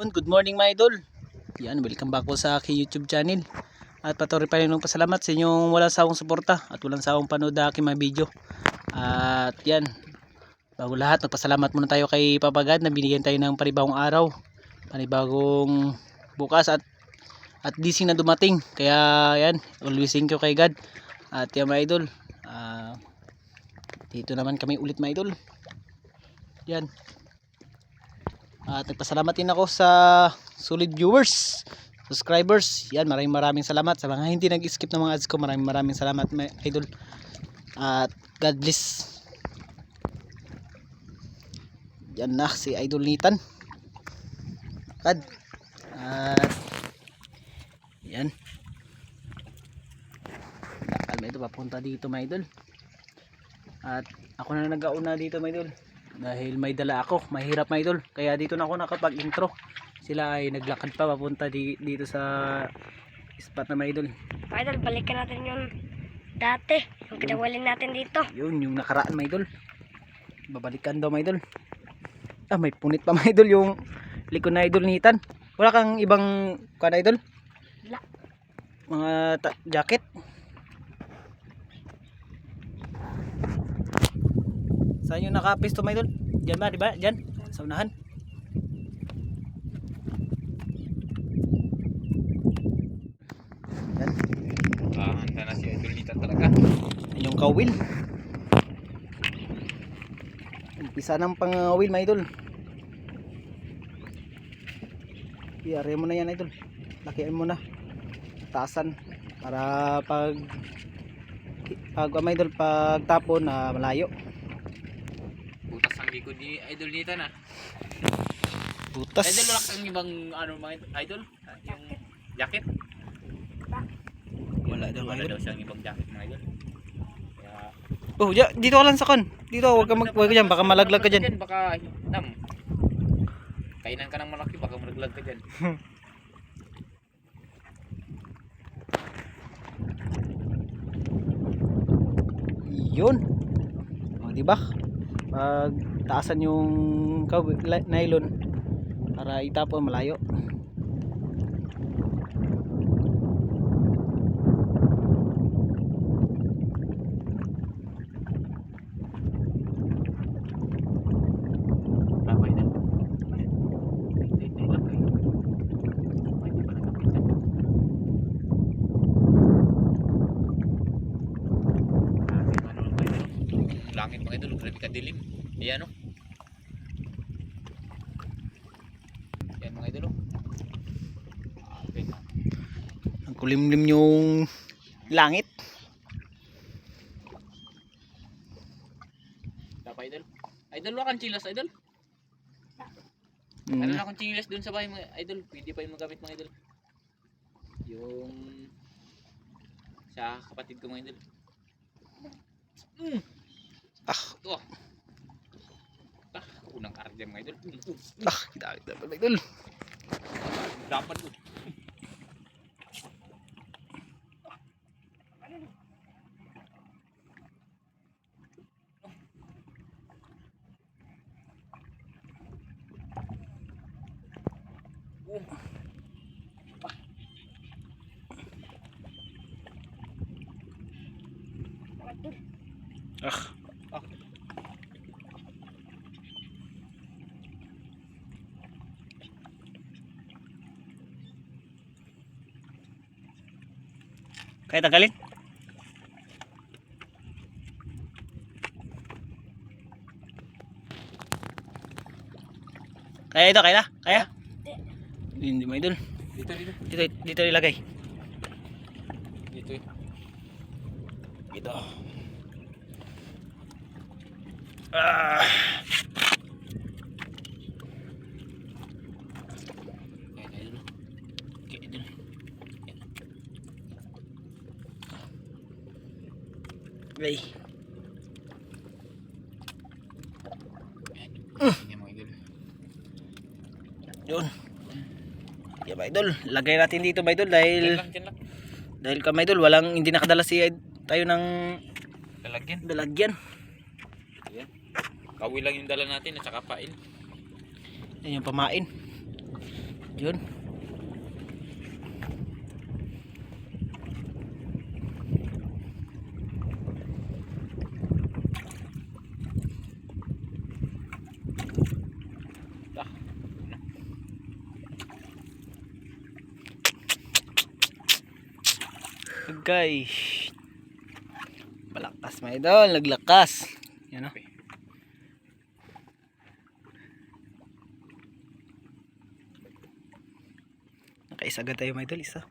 Good morning mga idol. Yan, welcome back po sa aking YouTube channel. At patuloy pa rin ng pasalamat sa inyong walang sawang suporta at walang sawang panood na aking mga video. At yan, bago lahat, nagpasalamat muna tayo kay Papagad na binigyan tayo ng panibagong araw. Panibagong bukas at at gising na dumating. Kaya yan, always thank you kay God. At yan mga idol, ah, dito naman kami ulit mga idol. Yan, at nagpasalamat din ako sa solid viewers, subscribers. Yan, maraming maraming salamat sa mga hindi nag-skip ng mga ads ko. Maraming maraming salamat, mga idol. At God bless. Yan na si Idol Nitan. God. At yan. Mo ito papunta dito, mga idol. At ako na nag-auna dito, mga idol dahil may dala ako mahirap mga idol. Kaya dito na ako nakapag intro sila ay naglakad pa papunta di, dito sa spot na mga idol. Idol, balikan natin yung dati. Yung pinawalin natin dito. yun yung nakaraan mga idol. Babalikan daw mga idol. Ah may punit pa mga idol yung likod na idol ni Ethan wala kang ibang kuha idol? Wala. mga jacket saan yung nakapisto mga idol. Dyan ba di ba? Dyan sa unahan. Yan. Ah, handa na si Idol Nitan talaga. Yung kawil umpisa ng pangawil mga idol. I-area mo na yan idol. Lakihan mo na. Taasan. Para pag pag mga idol pag tapon na malayo Ang likod ni Idol Nitan ah. butas Idol wala kang ibang ano mga Idol? Yung jacket? Wala daw, Wala daw siyang ibang jacket mga Idol. Oh ya, dito ka lang sa kon dito wag ka mag wag ka dyan baka malaglag ka dyan Baka nam. Kainan ka ng malaki baka malaglag ka dyan. yun oh, di ba pag taasan yung nylon para itapon malayo ano. Langit mga Idol, grabe kadilim. Ayan oh. Yan mga Idol oh. Grabe na. Ang kulimlim yung langit Tapa Idol. Idol, wala kang chilas Idol. Mm. Ano na akong chilas dun sa bahay mga Idol. Pwede pa yung magamit mga Idol. Yung sa kapatid ko mga Idol. Mm. ah Ito. Ah, unang karga mga Idol. Ah kita kita pa idol Dapat ko. Ah kaya tanggalin? Kaya ito kaya? Kaya hindi mo idol. Dito, dito. dito dito ilagay Dito eh. Ito. Ah. Okay, idol. Okay. Ayan mga Idol. Yun. Ba idol. Lagay natin dito ba idol dahil lang, diyan lang. dahil ka ba idol walang hindi nakadala si tayo ng Lalagyan. dalagyan. Ayan. Kawi lang yung dala natin at saka pain. Yan yung pamain. Yun. Ah, Guys. Malakas mga idol, naglakas. Yan o. Nakaisa agad tayo mga idol, isa.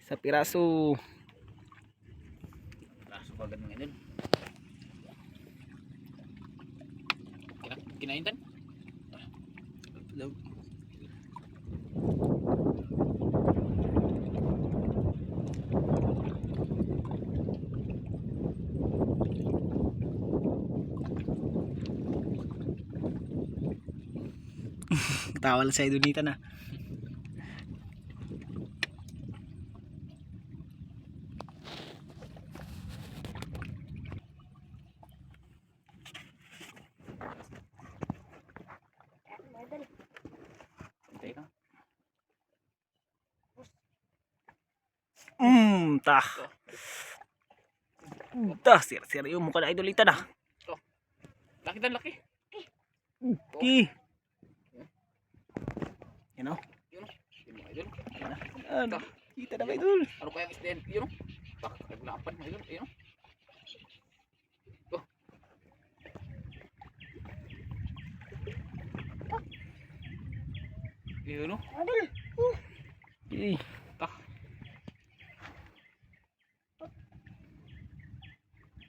Isa piraso. Kaso kagad mga idol. Kina, kinaintan? Tawa lang sa idolita na. Mmm, ta. Ta, sir-sir yung mukha na idolita na. Laki dan laki. Ki. You know? Yun. Yun mga idol. Ano? Kita na ba idol? Ano kaya ang yan? Yun. Bak, naglapan mga idol. Yun. Oh. Yun. oh. Idol. Ki. Tak.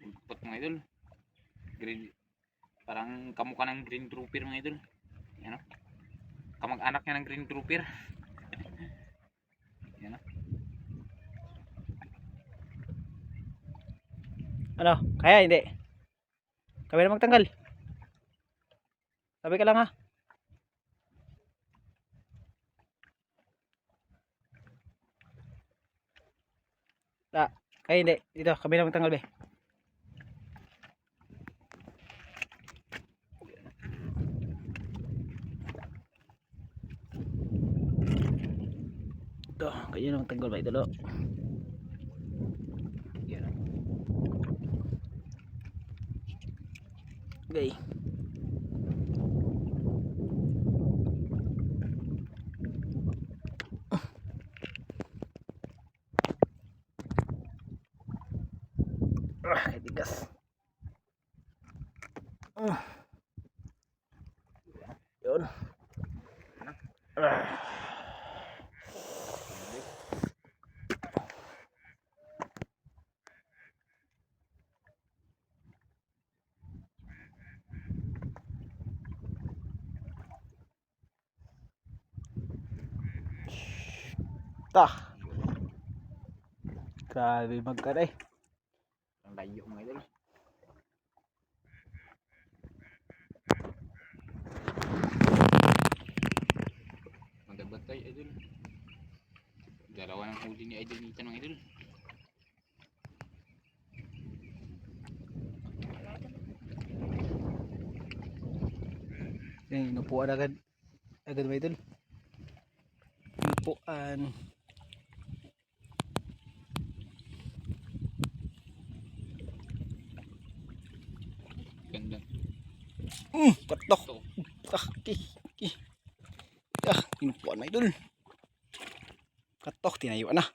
Ulpot mga idol. Green. Parang kamukha ng green trooper mga idol. Yan o. Kamag-anak niya ng green trooper. Yan o. Ano? Kaya hindi? Kami na magtanggal. Sabi ka lang ha. Ta, kaya hindi. Dito, kami na magtanggal be. Ito, kaya na magtanggal ba idolo? Yan o. Okay. Ah, katigas. Ah. Yun. Ah. Ta. Grabe magkaray. Ang layo mga idol. Magagbatay idol. Dalawa ng huli ni idol Nitan mga idol. Yan, inupuan agad. Agad ba idol? Inupuan. Ganda. Mm, katok. Ito. Ah, ki. Ah, inupuan na idol. Katok, tinayuan na.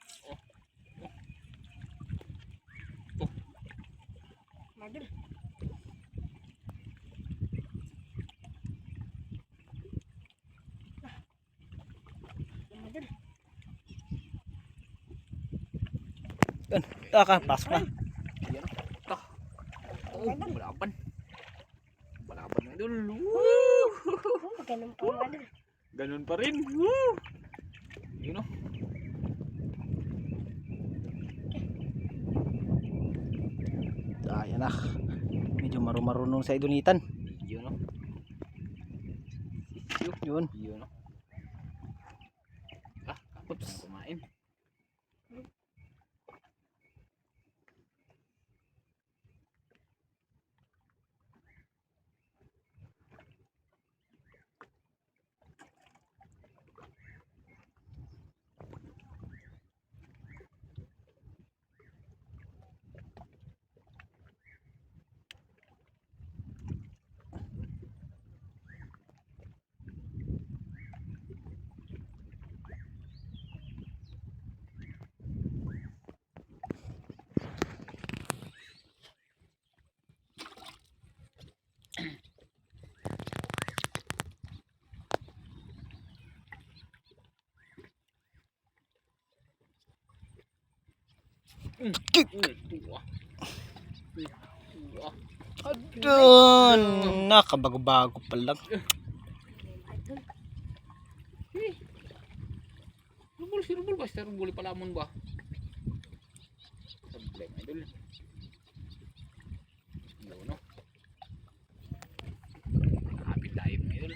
Yan, taka, pasok na. Ayan o. Ito. Oh, balaban. Balaban mga idol. Woo! Oh, ganun pa idol. Ganun pa rin. Woo! Yun o. Ah, yan na. Medyo marumarunong sa idunitan. Yun o. Yun. Yun o. Ah, kapot na kumain. Doon! Nakabago-bago pa lang. Rubol si Rubol basta Rubol palamon ba? Mga idol. Yun no. Kapit tayo mga idol.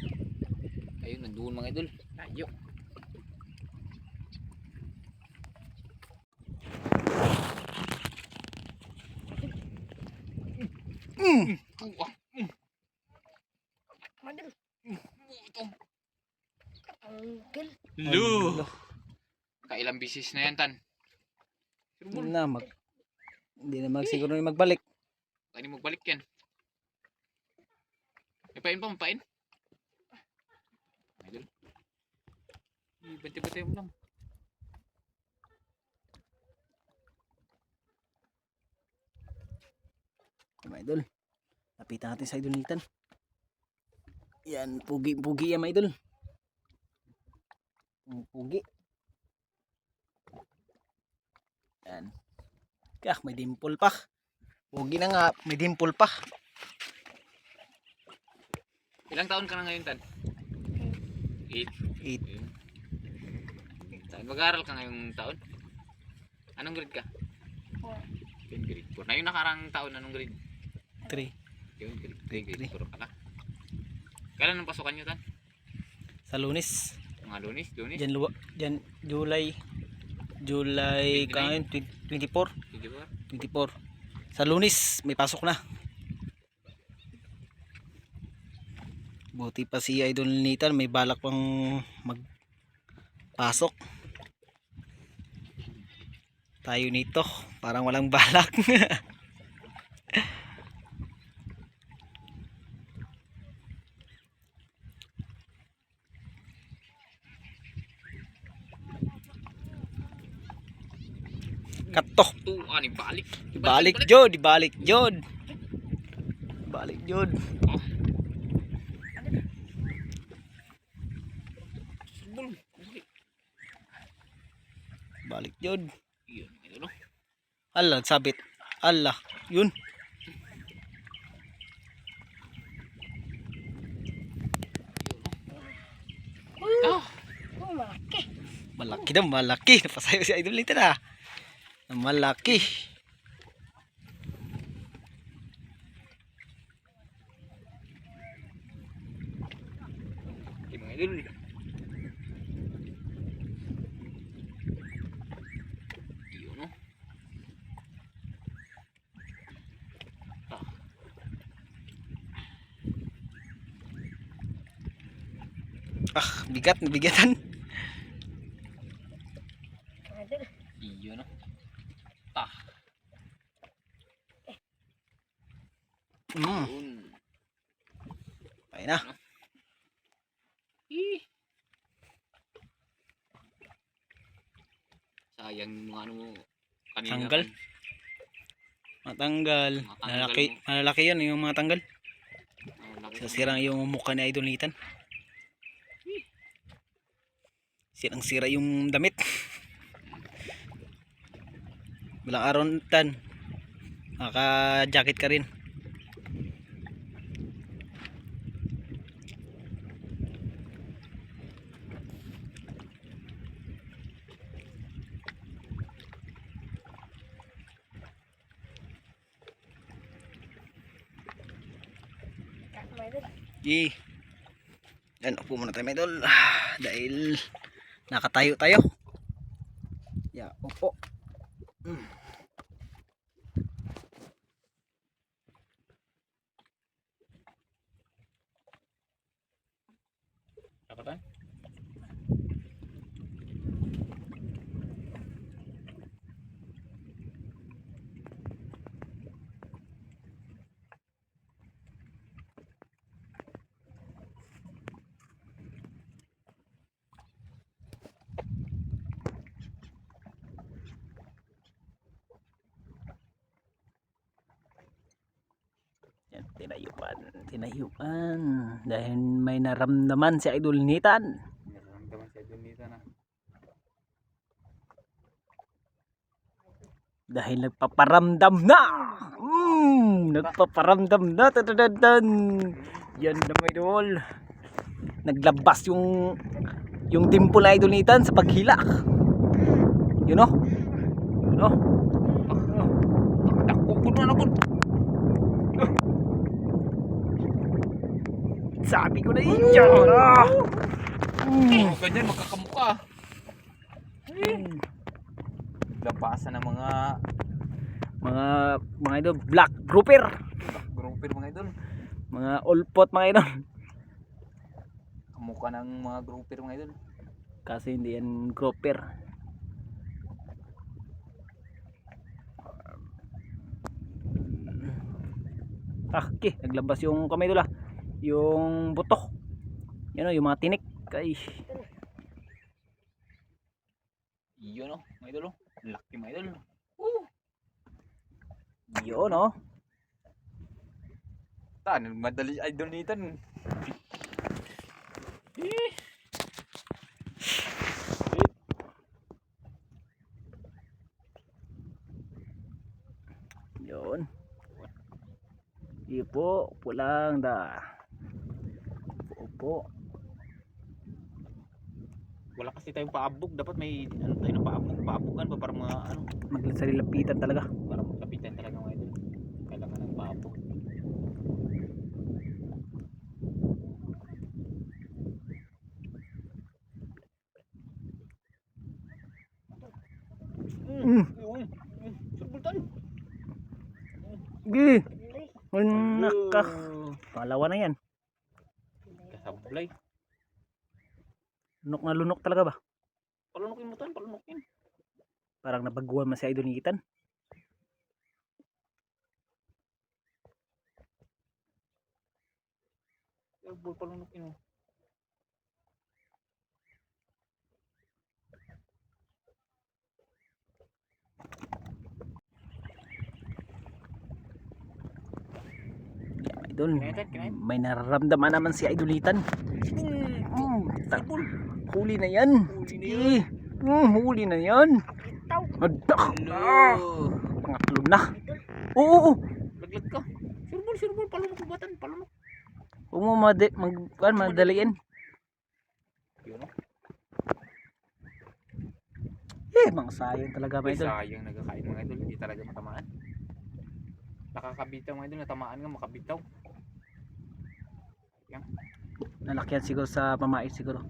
Ayun nandoon mga idol. Tayo. Mm. Hello. Kailang bisis na yan tan. Rubol. Na, mag... Hindi na magsiguro na magbalik. Kaya magbalik yan. May pain pa, may pain. Idol. Bante-bante mo lang. Mga idol. Lapitan natin sa idolitan. Yan, pugi-pugi yan mga idol. Pugi. Yan. Kaya may dimple pa. Pugi na nga, may dimple pa. Ilang taon ka na ngayon, Tan? Eight. Eight. Tan, mag-aaral ka ngayong taon? Anong grade ka? Four. Ten grade 4. Na yung nakarang taon, anong grade? Three. Yung grade Grade 3, grade three. 4 ka na. Kailan ang pasukan nyo, Tan? Sa lunes. Mga lunis, lunis? Diyan, luwa, diyan, July. July, 29. kain, 24. Hindi ba? 24. Sa lunes, may pasok na. Buti pa si Idol Nathan, may balak pang magpasok. Tayo nito, parang walang balak. Katok. Tuwa ni balik. Balik jod, balik jod. Balik jod. Oh. Balik. Balik jod. Yun, ito no. Allah, sabit. Allah, yun. Ah, Oh, malaki. Malaki daw, malaki. Napasayo si Idol Nathan ah. Malaki. Yun no. Ah, Ah, bigat, nabigatan. Idol. yun no. Ah, Mm, yun. ayun na. Ih. Sayang yung mga ano mo kanina. Tanggal. kan. Matanggal. Matanggal Malalaki, mo. malalaki yan yung mga tanggal. Sasirang yung mukha ni Idol Nathan. Sirang sira yung damit. Walang araw tan. Naka-jacket ka rin. Yee. Yan, upo muna tayo, idol. Ah, Dahil nakatayo tayo. Yan, tinayuan. Tinayuan. Dahil may naramdaman si Idol Nathan. Nararamdaman sa idol nito na. Dahil nagpaparamdam na. Mm, nagpaparamdam na. Tadadadan. Yan na may idol. Naglabas yung yung dimple na idol nitan sa paghila. You know? You know? Takbo ko na ako. Sabi ko na yun. Yan na. Mm. Oh, ganyan, magkakamukha. Mm. Labasan ng mga Mga mga idol, black grouper. grouper mga idol. Mga ulpot mga idol. Kamukha ng mga grouper mga idol. Kasi hindi yan grouper. Ah, okay. Naglabas yung kamay doon Yung butok. Yan o, yung mga tinik. Ay, Yun oh, mga idol oh. Laki mga idol. Woo! yun o. Tan, madali idol nitan. Yun. Ipo, upo lang Upo. Wala kasi tayong paabog. Dapat may ano tayo na paabog. Paabogan pa para mga ano. Magsalilapitan talaga. Para magkapitan talaga mga idol. Kailangan ng paabog. Mm. Uy, Sultan. Gi. Naka. Palawa na yan. Kasablay. Lunok na lunok talaga ba? Palunukin mo tan, palunukin. Parang nabaguhan man si Idol ni Ethan. Airball palunukin mo. Idol, may nararamdaman naman si Idol Ethan. Mm, huli na yan. Huli na Sige. Mm, huli na yan. Adak. Pangatlo na. Oo, oo. Laglag ka. Surbol, surbol, palunok batan, palunok. Huwag mo madi, mag, kan, madaliin. Oh. Eh, mga sayang talaga mga idol. sayang nagkakain mga idol, hindi talaga matamaan. Nakakabitaw mga idol, natamaan nga makabitaw. Nalakyan siguro sa pamait siguro.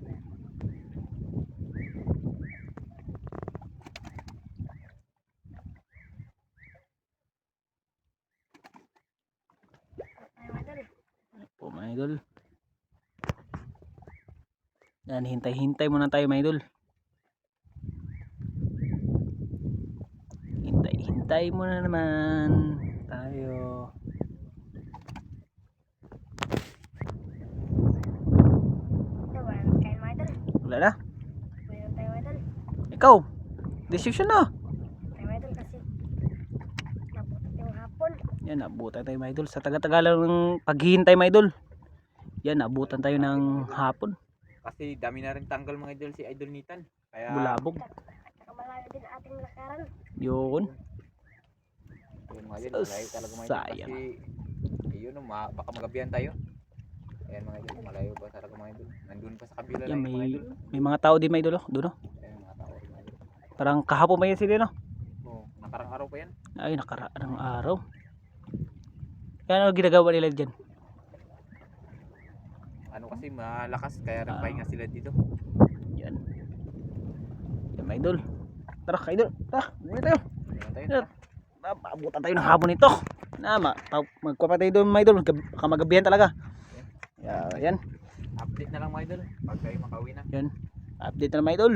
Po idol. Yan, hintay-hintay muna tayo mga idol. Hintay-hintay muna naman tayo. Ito, wala na kain mga idol. Wala na. Tayo idol. Ikaw, decision na. Tayo idol kasi naputot yung hapon. Yan, abutan tayo idol. Sa taga-tagalan ng paghihintay idol. Yan, abutan tayo ng hapon. Kasi dami na rin tanggal mga idol si Idol Nitan. Kaya Bulabog. Nakamalayo din ating lakaran. Yun. yun mga idol, malayo talaga mga idol. Sayang. Kasi yun, ma- baka magabihan tayo. Ayan mga idol, malayo pa talaga mga idol. Nandun pa sa kabila Yan, lang yung mga may, idol. may mga tao din mga idol. Oh. Doon oh. Ayan mga tao mga idol. Parang kahapon pa yan sila no. Oh, nakarang araw pa yan. Ay, nakaraang araw. Kaya ano ginagawa nila dyan? Ano kasi malakas kaya Ah. pahinga sila dito. Yan. Yan mga idol. Tara, ka idol. Tara, dito tayo. Ayan tayo. Yan. Ng hapon nito. Na, ma, pa, tayo doon mga idol. Gab, baka magabihan talaga. Yeah, yan. Update na lang mga idol. Pag kayo makauwi na. Update na mga idol.